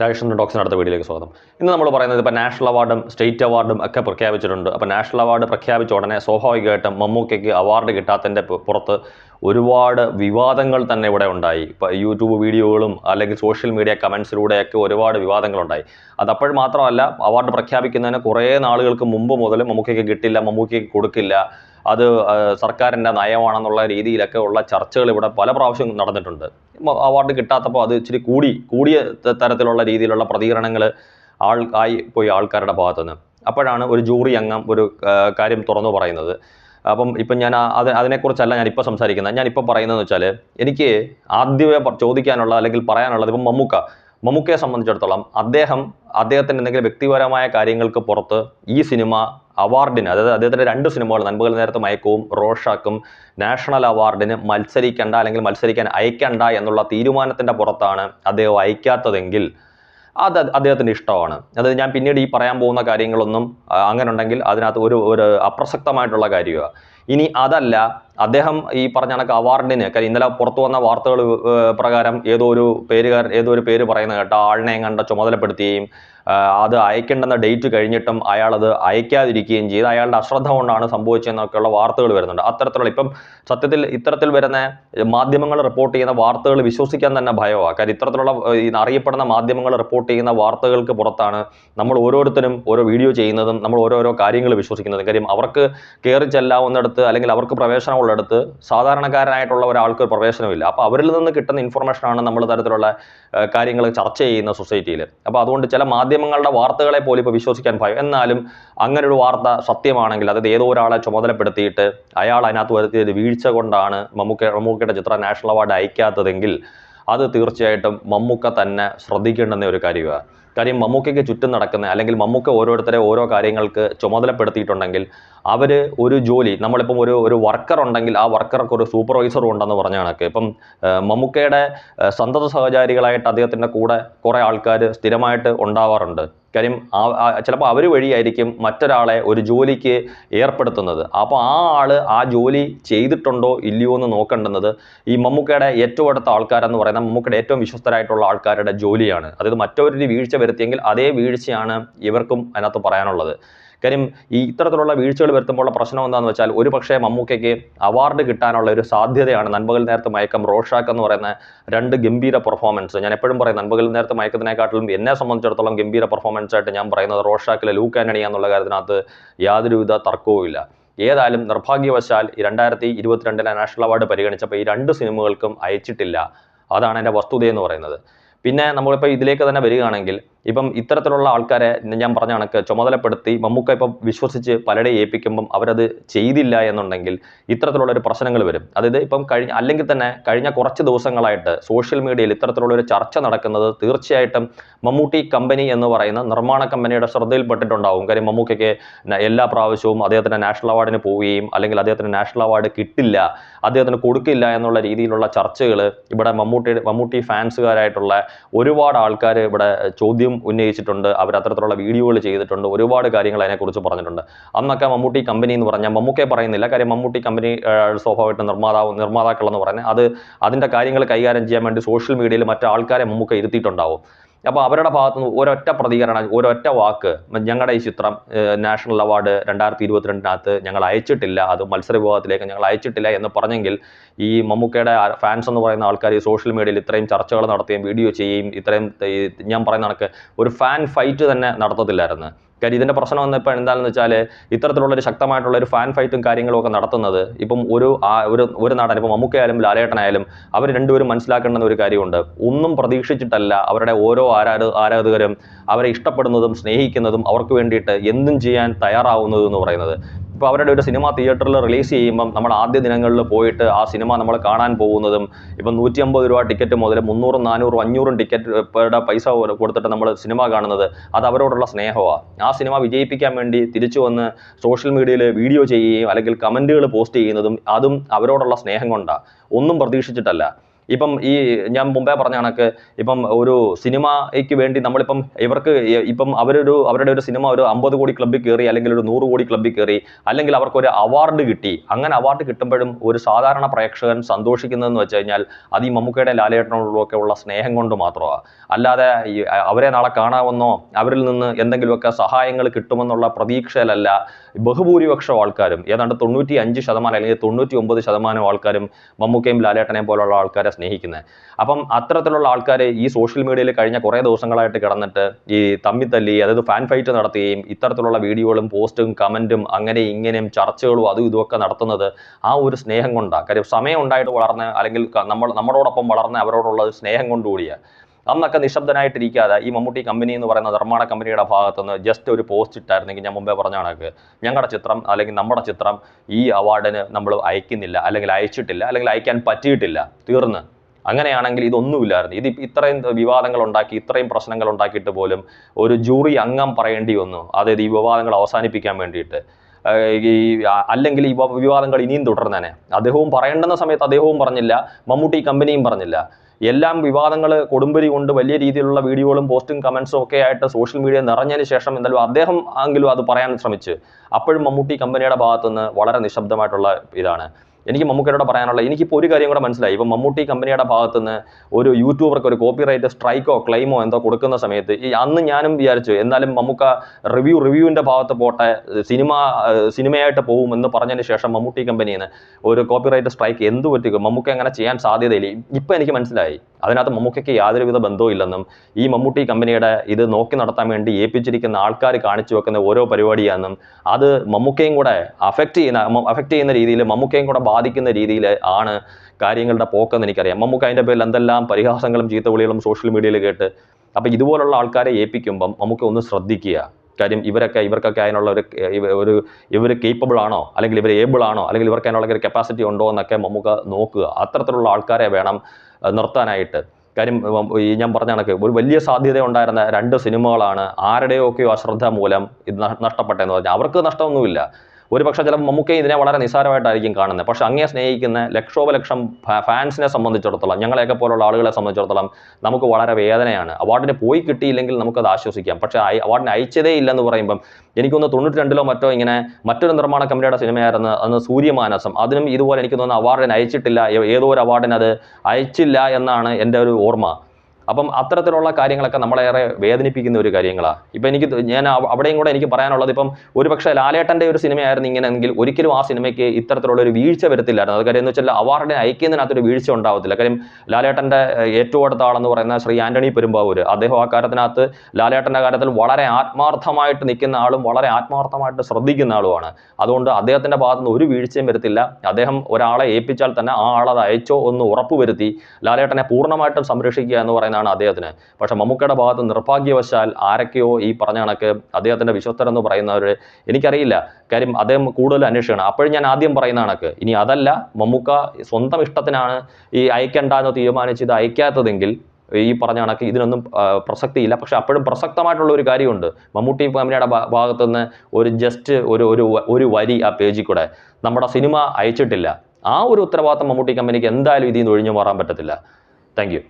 രാജേഷ് ഡോക്സിന് അടുത്ത വീഡിയോയിലേക്ക് സ്വാഗതം. ഇന്ന് നമ്മൾ പറയുന്നത് ഇപ്പോൾ നാഷണൽ അവാർഡും സ്റ്റേറ്റ് അവാർഡും ഒക്കെ പ്രഖ്യാപിച്ചിട്ടുണ്ട്. അപ്പോൾ നാഷണൽ അവാർഡ് പ്രഖ്യാപിച്ച ഉടനെ സ്വാഭാവികമായിട്ടും മമ്മൂക്കയ്ക്ക് അവാർഡ് കിട്ടാത്തതിന്റെ പുറത്ത് ഒരുപാട് വിവാദങ്ങൾ തന്നെ ഇവിടെ ഉണ്ടായി. ഇപ്പോൾ യൂട്യൂബ് വീഡിയോകളും അല്ലെങ്കിൽ സോഷ്യൽ മീഡിയ കമൻസിലൂടെയൊക്കെ ഒരുപാട് വിവാദങ്ങളുണ്ടായി. അത് അപ്പോൾ മാത്രമല്ല അവാർഡ് പ്രഖ്യാപിക്കുന്നതിന് കുറേ നാളുകൾക്ക് മുമ്പ് മുതൽ മമ്മൂക്കയ്ക്ക് കിട്ടില്ല മമ്മൂക്കയ്ക്ക് കൊടുക്കില്ല. അത് സർക്കാരിന്റെ നയമാണെന്നുള്ള രീതിയിലൊക്കെ ഉള്ള ചർച്ചകൾ ഇവിടെ പല പ്രാവശ്യം നടന്നിട്ടുണ്ട്. അവാർഡ് കിട്ടാത്തപ്പോൾ അത് ഇച്ചിരി കൂടി കൂടിയ തരത്തിലുള്ള രീതിയിലുള്ള പ്രതികരണങ്ങൾ ആൾ ആയി പോയി ആൾക്കാരുടെ ഭാഗത്തുനിന്ന്. അപ്പോഴാണ് ഒരു ജൂറി അംഗം ഒരു കാര്യം തുറന്നു പറയുന്നത്. അപ്പം ഇപ്പം ഞാൻ അത് അതിനെക്കുറിച്ചല്ല ഞാൻ സംസാരിക്കുന്നത്. ഞാൻ പറയുന്നതെന്ന് വെച്ചാൽ എനിക്ക് ആദ്യമേ ചോദിക്കാനുള്ള അല്ലെങ്കിൽ പറയാനുള്ളത് ഇപ്പം മമ്മൂക്ക. മമ്മൂക്കയെ സംബന്ധിച്ചിടത്തോളം അദ്ദേഹം അദ്ദേഹത്തിന്റെ എന്തെങ്കിലും വ്യക്തിപരമായ കാര്യങ്ങൾക്ക് പുറത്ത് ഈ സിനിമ അവാർഡിന് അതായത് അദ്ദേഹത്തിന്റെ രണ്ട് സിനിമകൾ നൻപകൽ നേരത്തെ മയക്കവും റോഷാക്കും നാഷണൽ അവാർഡിന് മത്സരിക്കണ്ട അല്ലെങ്കിൽ മത്സരിക്കാൻ അയക്കണ്ട എന്നുള്ള തീരുമാനത്തിന്റെ പുറത്താണ് അദ്ദേഹം അയക്കാത്തതെങ്കിൽ അത് അദ്ദേഹത്തിന്റെ ഇഷ്ടമാണ്. അത് ഞാൻ പിന്നീട് ഈ പറയാൻ പോകുന്ന കാര്യങ്ങളൊന്നും അങ്ങനെ ഉണ്ടെങ്കിൽ അതിനകത്ത് ഒരു ഒരു അപ്രസക്തമായിട്ടുള്ള കാര്യമാണ് ഇനി അതല്ല അദ്ദേഹം ഈ പറഞ്ഞ കണക്ക് അവാർഡിന് ഇന്നലെ പുറത്തു വന്ന വാർത്തകൾ പ്രകാരം ഏതോ ഒരു പേരുകാരൻ ഏതോ ഒരു പേര് പറയുന്ന കേട്ടോ ആളിനെ കണ്ട ചുമതലപ്പെടുത്തുകയും അത് അയക്കേണ്ടെന്ന ഡേറ്റ് കഴിഞ്ഞിട്ടും അയാൾ അത് അയക്കാതിരിക്കുകയും ചെയ്ത്. അയാളുടെ അശ്രദ്ധ കൊണ്ടാണ് സംഭവിച്ചതെന്നൊക്കെയുള്ള വാർത്തകൾ വരുന്നുണ്ട്. അത്തരത്തിലുള്ള ഇപ്പം സത്യത്തിൽ ഇത്തരത്തിൽ വരുന്ന മാധ്യമങ്ങൾ റിപ്പോർട്ട് ചെയ്യുന്ന വാർത്തകൾ വിശ്വസിക്കാൻ തന്നെ ഭയമാണ് കാര്യം ഇത്തരത്തിലുള്ള അറിയപ്പെടുന്ന മാധ്യമങ്ങൾ റിപ്പോർട്ട് ചെയ്യുന്ന വാർത്തകൾക്ക് പുറത്താണ് നമ്മൾ ഓരോരുത്തരും ഓരോ വീഡിയോ ചെയ്യുന്നതും നമ്മൾ ഓരോരോ കാര്യങ്ങൾ വിശ്വസിക്കുന്നതും. കാര്യം അവർക്ക് കയറി ചെല്ലാവുന്നിടത്ത് അല്ലെങ്കിൽ അവർക്ക് പ്രവേശനമുള്ളിടത്ത് സാധാരണക്കാരനായിട്ടുള്ള ഒരാൾക്ക് പ്രവേശനമില്ല. അപ്പോൾ അവരിൽ നിന്ന് കിട്ടുന്ന ഇൻഫർമേഷനാണ് നമ്മൾ തരത്തിലുള്ള കാര്യങ്ങൾ ചർച്ച ചെയ്യുന്ന സൊസൈറ്റിയിൽ അപ്പോൾ അതുകൊണ്ട് ചില മാധ്യമങ്ങളുടെ വാർത്തകളെ പോലും ഇപ്പോൾ വിശ്വസിക്കാൻ ഭയം. എന്നാലും അങ്ങനെ ഒരു വാർത്ത സത്യമാണെങ്കിൽ അതായത് ഏതോ ഒരാളെ ചുമതലപ്പെടുത്തിയിട്ട് അയാൾ അതിനകത്ത് വരുത്തിയത് വീഴ്ച കൊണ്ടാണ് മമ്മൂക്ക മമ്മൂക്കയുടെ ചിത്രം നാഷണൽ അവാർഡ് അയക്കാത്തതെങ്കിൽ അത് തീർച്ചയായിട്ടും മമ്മൂക്ക തന്നെ ശ്രദ്ധിക്കേണ്ടുന്ന ഒരു കാര്യമാണ് കാര്യം മമ്മൂക്കയ്ക്ക് ചുറ്റും നടക്കുന്ന അല്ലെങ്കിൽ മമ്മൂക്ക ഓരോരുത്തരെ ഓരോ കാര്യങ്ങൾക്ക് ചുമതലപ്പെടുത്തിയിട്ടുണ്ടെങ്കിൽ അവർ ഒരു ജോലി നമ്മളിപ്പം ഒരു ഒരു വർക്കർ ഉണ്ടെങ്കിൽ ആ വർക്കർക്ക് ഒരു സൂപ്പർവൈസറും ഉണ്ടെന്ന് പറഞ്ഞ കണക്ക് ഇപ്പം മമ്മൂക്കയുടെ സന്തത സഹചാരികളായിട്ട് അദ്ദേഹത്തിന്റെ കൂടെ കുറേ ആൾക്കാർ സ്ഥിരമായിട്ട് ഉണ്ടാവാറുണ്ട്. കാര്യം ആ ചിലപ്പോൾ അവർ വഴിയായിരിക്കും മറ്റൊരാളെ ഒരു ജോലിക്ക് ഏർപ്പെടുത്തുന്നത്. അപ്പോൾ ആ ആൾ ആ ജോലി ചെയ്തിട്ടുണ്ടോ ഇല്ലയോ എന്ന് നോക്കേണ്ടുന്നത് ഈ മമ്മൂക്കയുടെ ഏറ്റവും അടുത്ത ആൾക്കാരെന്ന് പറയുന്ന മമ്മൂക്കയുടെ ഏറ്റവും വിശ്വസ്തരായിട്ടുള്ള ആൾക്കാരുടെ ജോലിയാണ്. അതായത് മറ്റൊരു വീഴ്ച വരുത്തിയെങ്കിൽ അതേ വീഴ്ചയാണ് ഇവർക്കും അതിനകത്ത് പറയാനുള്ളത്. കാര്യം ഈ ഇത്തരത്തിലുള്ള വീഴ്ചകൾ വരുത്തുമ്പോഴുള്ള പ്രശ്നം എന്താണെന്ന് വെച്ചാൽ ഒരു പക്ഷേ മമ്മൂക്കയ്ക്ക് അവാർഡ് കിട്ടാനുള്ള ഒരു സാധ്യതയാണ് നൻപകൽ നേരത്തെ മയക്കം റോഷാക്ക് എന്ന് പറയുന്ന രണ്ട് ഗംഭീര പെർഫോമൻസ് ഞാൻ എപ്പോഴും പറയും നൻപകൽ നേരത്തെ മയക്കത്തിനെക്കാട്ടിലും എന്നെ സംബന്ധിച്ചിടത്തോളം ഗംഭീര പെർഫോമൻസ് ആയിട്ട് ഞാൻ പറയുന്നത് റോഷാക്കിലെ ലൂക്ക് ആന്റണി എന്നുള്ള കാര്യത്തിനകത്ത് യാതൊരുവിധ തർക്കവുമില്ല ഏതായാലും നിർഭാഗ്യവശാൽ രണ്ടായിരത്തി ഇരുപത്തിരണ്ടിലെ നാഷണൽ അവാർഡ് പരിഗണിച്ചപ്പോൾ ഈ രണ്ട് സിനിമകൾക്കും അയച്ചിട്ടില്ല. അതാണ് എന്റെ വസ്തുതയെന്ന് പറയുന്നത്. പിന്നെ നമ്മളിപ്പോൾ ഇതിലേക്ക് തന്നെ വരികയാണെങ്കിൽ ഇപ്പം ഇത്തരത്തിലുള്ള ആൾക്കാരെ ഞാൻ പറഞ്ഞ കണക്ക് ചുമതലപ്പെടുത്തി മമ്മൂക്ക ഇപ്പം വിശ്വസിച്ച് പലരെ ഏൽപ്പിക്കുമ്പം അവരത് ചെയ്തില്ല എന്നുണ്ടെങ്കിൽ ഇത്തരത്തിലുള്ള ഒരു പ്രശ്നങ്ങൾ വരും. അതായത് ഇപ്പം കഴിഞ്ഞ അല്ലെങ്കിൽ തന്നെ കഴിഞ്ഞ കുറച്ച് ദിവസങ്ങളായിട്ട് സോഷ്യൽ മീഡിയയിൽ ഇത്തരത്തിലുള്ള ഒരു ചർച്ച നടക്കുന്നത് തീർച്ചയായിട്ടും മമ്മൂട്ടി കമ്പനി എന്ന് പറയുന്ന നിർമ്മാണ കമ്പനിയുടെ ശ്രദ്ധയിൽപ്പെട്ടിട്ടുണ്ടാവും. കാര്യം മമ്മൂക്കയ്ക്ക് എല്ലാ പ്രാവശ്യവും അദ്ദേഹത്തിന് നാഷണൽ അവാർഡിന് പോവുകയും അല്ലെങ്കിൽ അദ്ദേഹത്തിന് നാഷണൽ അവാർഡ് കിട്ടില്ല അദ്ദേഹത്തിന് കൊടുക്കില്ല എന്നുള്ള രീതിയിലുള്ള ചർച്ചകൾ ഇവിടെ മമ്മൂട്ടി മമ്മൂട്ടി ഫാൻസുകാരായിട്ടുള്ള ഒരുപാട് ആൾക്കാർ ഇവിടെ ചോദ്യം ഉന്നയിച്ചിട്ടുണ്ട്. അവർ അത്തരത്തിലുള്ള വീഡിയോകൾ ചെയ്തിട്ടുണ്ട്. ഒരുപാട് കാര്യങ്ങൾ അതിനെക്കുറിച്ച് പറഞ്ഞിട്ടുണ്ട്. അന്നൊക്കെ മമ്മൂട്ടി കമ്പനി എന്ന് പറഞ്ഞാൽ മമ്മൂക്കേ പറയുന്നില്ല. കാര്യം മമ്മൂട്ടി കമ്പനി സ്വാഭാവികമായിട്ട് നിർമ്മാതാവ് നിർമ്മാതാക്കൾ എന്ന് പറയുന്നത് അത് അതിന്റെ കാര്യങ്ങൾ കൈകാര്യം ചെയ്യാൻ വേണ്ടി സോഷ്യൽ മീഡിയയിൽ മറ്റു ആൾക്കാരെ മമ്മൂക്ക ഇരുത്തിയിട്ടുണ്ടാവും. അപ്പോൾ അവരുടെ ഭാഗത്തു നിന്ന് ഒരൊറ്റ പ്രതികരണം ഒരൊറ്റ വാക്ക് ഞങ്ങളുടെ ഈ ചിത്രം നാഷണൽ അവാർഡ് രണ്ടായിരത്തി ഇരുപത്തിരണ്ടിനകത്ത് ഞങ്ങൾ അയച്ചിട്ടില്ല അത് മത്സര വിഭാഗത്തിലേക്ക് ഞങ്ങൾ അയച്ചിട്ടില്ല എന്ന് പറഞ്ഞെങ്കിൽ ഈ മമ്മൂക്കയുടെ ഫാൻസ് എന്ന് പറയുന്ന ആൾക്കാർ ഈ സോഷ്യൽ മീഡിയയിൽ ഇത്രയും ചർച്ചകൾ നടത്തുകയും വീഡിയോ ചെയ്യുകയും ഇത്രയും ഞാൻ പറയുന്ന കണക്ക് ഒരു ഫാൻ ഫൈറ്റ് തന്നെ നടത്തത്തില്ലായിരുന്നു. കാര്യം ഇതിന്റെ പ്രശ്നം വന്നപ്പോൾ എന്താണെന്ന് വെച്ചാൽ ഇത്തരത്തിലുള്ള ഒരു ശക്തമായിട്ടുള്ള ഒരു ഫാൻ ഫൈറ്റും കാര്യങ്ങളും ഒക്കെ നടത്തുന്നത് ഇപ്പം ഒരു ഒരു ഒരു നടൻ ഇപ്പം മമ്മൂക്കയായാലും ലാലേട്ടനായാലും അവർ രണ്ടുപേരും മനസ്സിലാക്കേണ്ടുന്ന ഒരു കാര്യമുണ്ട്. ഒന്നും പ്രതീക്ഷിച്ചിട്ടല്ല അവരുടെ ഓരോ ആരാധ ആരാധകരും അവരെ ഇഷ്ടപ്പെടുന്നതും സ്നേഹിക്കുന്നതും അവർക്ക് വേണ്ടിയിട്ട് എന്തും ചെയ്യാൻ തയ്യാറാവുന്നതും എന്ന് പറയുന്നത്. ഇപ്പോൾ അവരുടെ ഒരു സിനിമ തിയേറ്ററിൽ റിലീസ് ചെയ്യുമ്പം നമ്മൾ ആദ്യ ദിനങ്ങളിൽ പോയിട്ട് ആ സിനിമ നമ്മൾ കാണാൻ പോകുന്നതും ഇപ്പം നൂറ്റി അമ്പത് രൂപ ടിക്കറ്റ് മുതൽ മുന്നൂറും നാനൂറും അഞ്ഞൂറും ടിക്കറ്റ് പൈസ കൊടുത്തിട്ട് നമ്മൾ സിനിമ കാണുന്നത്. അത് അവരോടുള്ള സ്നേഹമാണ് ആ സിനിമ വിജയിപ്പിക്കാൻ വേണ്ടി തിരിച്ചു വന്ന് സോഷ്യൽ മീഡിയയിൽ വീഡിയോ ചെയ്യുകയും അല്ലെങ്കിൽ കമന്റുകൾ പോസ്റ്റ് ചെയ്യുന്നതും അതും അവരോടുള്ള സ്നേഹം കൊണ്ടാണ് ഒന്നും പ്രതീക്ഷിച്ചിട്ടല്ല. ഇപ്പം ഈ ഞാൻ മുമ്പേ പറഞ്ഞ കണക്ക് ഇപ്പം ഒരു സിനിമയ്ക്ക് വേണ്ടി നമ്മളിപ്പം ഇവർക്ക് ഇപ്പം അവരൊരു അവരുടെ ഒരു സിനിമ ഒരു അമ്പത് കോടി ക്ലബ്ബിൽ കയറി അല്ലെങ്കിൽ ഒരു നൂറ് കോടി ക്ലബ്ബിൽ കയറി അല്ലെങ്കിൽ അവർക്കൊരു അവാർഡ് കിട്ടി. അങ്ങനെ അവാർഡ് കിട്ടുമ്പോഴും ഒരു സാധാരണ പ്രേക്ഷകൻ സന്തോഷിക്കുന്നതെന്ന് വെച്ച് കഴിഞ്ഞാൽ അത് ഈ മമ്മൂക്കയുടെ ലാലേട്ടനോടും ഒക്കെ ഉള്ള സ്നേഹം കൊണ്ട് മാത്രമാണ് അല്ലാതെ അവരെ നാളെ കാണാമെന്നോ അവരിൽ നിന്ന് എന്തെങ്കിലുമൊക്കെ സഹായങ്ങൾ കിട്ടുമെന്നുള്ള പ്രതീക്ഷയിലല്ല ബഹുഭൂരിപക്ഷം ആൾക്കാരും ഏതാണ്ട് തൊണ്ണൂറ്റി അഞ്ച് ശതമാനം അല്ലെങ്കിൽ തൊണ്ണൂറ്റി ഒമ്പത് ശതമാനം ആൾക്കാരും മമ്മൂക്കയും ലാലേട്ടനെയും പോലുള്ള ആൾക്കാരെ സ്നേഹിക്കുന്നത് അപ്പം അത്തരത്തിലുള്ള ആൾക്കാർ ഈ സോഷ്യൽ മീഡിയയിൽ കഴിഞ്ഞ കുറേ ദിവസങ്ങളായിട്ട് കിടന്നിട്ട് ഈ തമ്മിത്തല്ലി അതായത് ഫാൻ ഫൈറ്റ് നടത്തുകയും ഇത്തരത്തിലുള്ള വീഡിയോകളും പോസ്റ്റും കമന്റും അങ്ങനെ ഇങ്ങനെയും ചർച്ചകളും അതും ഇതുമൊക്കെ നടത്തുന്നത് ആ ഒരു സ്നേഹം കൊണ്ടാണ് കാര്യം സമയം ഉണ്ടായിട്ട് വളർന്ന അല്ലെങ്കിൽ നമ്മൾ നമ്മളോടൊപ്പം വളർന്ന അവരോടുള്ള സ്നേഹം കൊണ്ടുകൂടിയാണ് അന്നൊക്കെ നിശബ്ദനായിട്ടിരിക്കാതെ ഈ മമ്മൂട്ടി കമ്പനി എന്ന് പറയുന്ന നിർമ്മാണ കമ്പനിയുടെ ഭാഗത്തുനിന്ന് ജസ്റ്റ് ഒരു പോസ്റ്റ് ഇട്ടായിരുന്നെങ്കിൽ ഞാൻ മുമ്പേ പറഞ്ഞ കണക്ക്. ഞങ്ങളുടെ ചിത്രം അല്ലെങ്കിൽ നമ്മുടെ ചിത്രം ഈ അവാർഡിന് നമ്മൾ അയക്കുന്നില്ല അല്ലെങ്കിൽ അയച്ചിട്ടില്ല അല്ലെങ്കിൽ അയക്കാൻ പറ്റിയിട്ടില്ല. തീർന്ന്. അങ്ങനെയാണെങ്കിൽ ഇതൊന്നുമില്ലായിരുന്നു. ഇത് ഇത്രയും വിവാദങ്ങൾ ഉണ്ടാക്കി ഇത്രയും പ്രശ്നങ്ങൾ ഉണ്ടാക്കിയിട്ട് പോലും ഒരു ജൂറി അംഗം പറയേണ്ടി വന്നു. അതായത് ഈ വിവാദങ്ങൾ അവസാനിപ്പിക്കാൻ വേണ്ടിയിട്ട്. ഈ അല്ലെങ്കിൽ ഈ വിവാദങ്ങൾ ഇനിയും തുടർന്നേനെ. അദ്ദേഹവും പറയേണ്ടുന്ന സമയത്ത് അദ്ദേഹവും പറഞ്ഞില്ല മമ്മൂട്ടി കമ്പനിയും പറഞ്ഞില്ല. എല്ലാം വിവാദങ്ങൾ കൊടുമ്പരി കൊണ്ട് വലിയ രീതിയിലുള്ള വീഡിയോകളും പോസ്റ്റും കമൻസും ഒക്കെ ആയിട്ട് സോഷ്യൽ മീഡിയ നിറഞ്ഞതിന് ശേഷം എന്തായാലും അദ്ദേഹം ആണെങ്കിലും അത് പറയാൻ ശ്രമിച്ചു. അപ്പോഴും മമ്മൂട്ടി കമ്പനിയുടെ ഭാഗത്തുനിന്ന് വളരെ നിശബ്ദമായിട്ടുള്ള ഇതാണ്. എനിക്ക് മമ്മൂക്കയോട് പറയാനുള്ള എനിക്കിപ്പോൾ ഒരു കാര്യം കൂടെ മനസ്സിലായി. ഇപ്പം മമ്മൂട്ടി കമ്പനിയുടെ ഭാഗത്തുനിന്ന് ഒരു യൂട്യൂബർക്ക് ഒരു കോപ്പിറൈറ്റ് സ്ട്രൈക്കോ ക്ലെയിമോ എന്തോ കൊടുക്കുന്ന സമയത്ത് ഈ അന്ന് ഞാനും വിചാരിച്ചു എന്നാലും മമ്മൂക്ക റിവ്യൂ റിവ്യൂവിന്റെ ഭാഗത്ത് പോട്ടെ സിനിമ സിനിമയായിട്ട് പോകും എന്ന് പറഞ്ഞതിന് ശേഷം മമ്മൂട്ടി കമ്പനിയിൽ നിന്ന് ഒരു കോപ്പിറൈറ്റ് സ്ട്രൈക്ക് എന്ത് പറ്റിക്കും? മമ്മൂക്ക അങ്ങനെ ചെയ്യാൻ സാധ്യതയില്ല. ഇപ്പം എനിക്ക് മനസ്സിലായി. അതിനകത്ത് മമ്മൂക്കയ്ക്ക് യാതൊരുവിധ ബന്ധവും ഇല്ലെന്നും ഈ മമ്മൂട്ടി കമ്പനിയുടെ ഇത് നോക്കി നടത്താൻ വേണ്ടി ഏൽപ്പിച്ചിരിക്കുന്ന ആൾക്കാർ കാണിച്ചു വെക്കുന്ന ഓരോ പരിപാടിയാണെന്നും അത് മമ്മൂക്കയും കൂടെ അഫക്റ്റ് ചെയ്യുന്ന അഫക്റ്റ് ചെയ്യുന്ന രീതിയിൽ മമ്മൂക്കയും കൂടെ ബാധിക്കുന്ന രീതിയിൽ ആണ് കാര്യങ്ങളുടെ പോക്കെന്ന് എനിക്കറിയാം. മമ്മൂക്ക അതിന്റെ പേരിൽ എന്തെല്ലാം പരിഹാസങ്ങളും ചീത്തവിളികളും സോഷ്യൽ മീഡിയയിൽ കേട്ട് അപ്പോൾ ഇതുപോലുള്ള ആൾക്കാരെ ഏൽപ്പിക്കുമ്പം നമുക്ക് ഒന്ന് ശ്രദ്ധിക്കുക. കാര്യം ഇവരൊക്കെ ഇവർക്കൊക്കെ അതിനുള്ള ഒരു ഒരു ഇവർ കേപ്പബിൾ ആണോ? അല്ലെങ്കിൽ ഇവർ ഏബിൾ ആണോ? അല്ലെങ്കിൽ ഇവർക്ക് അതിനുള്ള ഒരു കപ്പാസിറ്റി ഉണ്ടോ എന്നൊക്കെ നമുക്ക് നോക്കുക. അത്തരത്തിലുള്ള ആൾക്കാരെ വേണം നിർത്താനായിട്ട്. കാര്യം ഈ ഞാൻ പറഞ്ഞ കണക്ക് ഒരു വലിയ സാധ്യത ഉണ്ടായിരുന്ന രണ്ട് സിനിമകളാണ് ആരുടെയൊക്കെയോ അശ്രദ്ധ മൂലം ഇത് നഷ്ടപ്പെട്ടതെന്ന് പറഞ്ഞാൽ അവർക്ക് നഷ്ടമൊന്നുമില്ല. ഒരു പക്ഷേ ചിലപ്പോൾ മമ്മൂക്കയും ഇതിനെ വളരെ നിസ്സാരമായിട്ടായിരിക്കും കാണുന്നത്. പക്ഷേ അങ്ങേ സ്നേഹിക്കുന്ന ലക്ഷോപലക്ഷം ഫാൻസിനെ സംബന്ധിച്ചിടത്തോളം ഞങ്ങളെയൊക്കെ പോലുള്ള ആളുകളെ സംബന്ധിച്ചിടത്തോളം നമുക്ക് വളരെ വേദനയാണ്. അവാർഡിന് പോയി കിട്ടിയില്ലെങ്കിൽ നമുക്കത് ആശ്വസിക്കാം. പക്ഷേ അവാർഡിന് അയച്ചതേ ഇല്ലെന്ന് പറയുമ്പം എനിക്കൊന്ന് തൊണ്ണൂറ്റി രണ്ടിലോ മറ്റോ ഇങ്ങനെ മറ്റൊരു നിർമ്മാണ കമ്പനിയുടെ സിനിമയായിരുന്നു അന്ന് സൂര്യമാനസം. അതിനും ഇതുപോലെ എനിക്ക് തോന്നുന്നു അവാർഡിന് അയച്ചിട്ടില്ല. ഏതോ ഒരു അവാർഡിന് അത് അയച്ചില്ല എന്നാണ് എന്റെ ഒരു ഓർമ്മ. അപ്പം അത്തരത്തിലുള്ള കാര്യങ്ങളൊക്കെ നമ്മളേറെ വേദനിപ്പിക്കുന്ന ഒരു കാര്യങ്ങളാണ് ഇപ്പം എനിക്ക് ഞാൻ അവിടെയും കൂടെ എനിക്ക് പറയാനുള്ളത് ഇപ്പം ഒരുപക്ഷെ ലാലേട്ടന്റെ ഒരു സിനിമയായിരുന്നു ഇങ്ങനെയെങ്കിൽ ഒരിക്കലും ആ സിനിമയ്ക്ക് ഇത്തരത്തിലുള്ള ഒരു വീഴ്ച വരത്തില്ലായിരുന്നു. അത് കാര്യം എന്ന് വെച്ചാൽ അവാർഡിനെ അയക്കുന്നതിനകത്തൊരു വീഴ്ച ഉണ്ടാവത്തില്ല. കാര്യം ലാലേട്ടന്റെ ഏറ്റവും അടുത്ത ആളെന്ന് പറയുന്ന ശ്രീ ആന്റണി പെരുമ്പാവൂർ അദ്ദേഹം ആ കാര്യത്തിനകത്ത് ലാലേട്ടന്റെ കാര്യത്തിൽ വളരെ ആത്മാർത്ഥമായിട്ട് നിൽക്കുന്ന ആളും വളരെ ആത്മാർത്ഥമായിട്ട് ശ്രദ്ധിക്കുന്ന ആളുമാണ്. അതുകൊണ്ട് അദ്ദേഹത്തിന്റെ ഭാഗത്തുനിന്ന് ഒരു വീഴ്ചയും വരത്തില്ല. അദ്ദേഹം ഒരാളെ ഏൽപ്പിച്ചാൽ തന്നെ ആ ആളത് അയച്ചോ ഒന്ന് ഉറപ്പുവരുത്തി ലാലേട്ടനെ പൂർണമായിട്ടും സംരക്ഷിക്കുക എന്ന് പറയുന്നതാണ് അദ്ദേഹത്തിന്. പക്ഷെ മമ്മൂക്കയുടെ ഭാഗത്ത് നിർഭാഗ്യവശാൽ ആരൊക്കെയോ ഈ പറഞ്ഞ കണക്ക് അദ്ദേഹത്തിന്റെ വിശ്വസ്തരെന്ന് പറയുന്നവർ എനിക്കറിയില്ല. കാര്യം അദ്ദേഹം കൂടുതൽ അന്വേഷിക്കണം. അപ്പോഴും ഞാൻ ആദ്യം പറയുന്ന കണക്ക്. ഇനി അതല്ല മമ്മൂക്ക സ്വന്തം ഇഷ്ടത്തിനാണ് ഈ അയക്കേണ്ട എന്ന് തീരുമാനിച്ച് ഇത് അയക്കാത്തതെങ്കിൽ ഈ പറഞ്ഞ കണക്ക് ഇതിനൊന്നും പ്രസക്തിയില്ല. പക്ഷെ അപ്പോഴും പ്രസക്തമായിട്ടുള്ള ഒരു കാര്യമുണ്ട്. മമ്മൂട്ടി ഫാമിലിയുടെ ഭാഗത്തു നിന്ന് ഒരു ജസ്റ്റ് ഒരു ഒരു ഒരു വരി ആ പേജിൽ കൂടെ. നമ്മുടെ സിനിമ അയച്ചിട്ടില്ല. ആ ഒരു ഉത്തരവാദിത്തം മമ്മൂട്ടി കമ്പനിക്ക് എന്തായാലും ഇതിൽ നിന്ന് ഒഴിഞ്ഞു മാറാൻ പറ്റത്തില്ല. താങ്ക്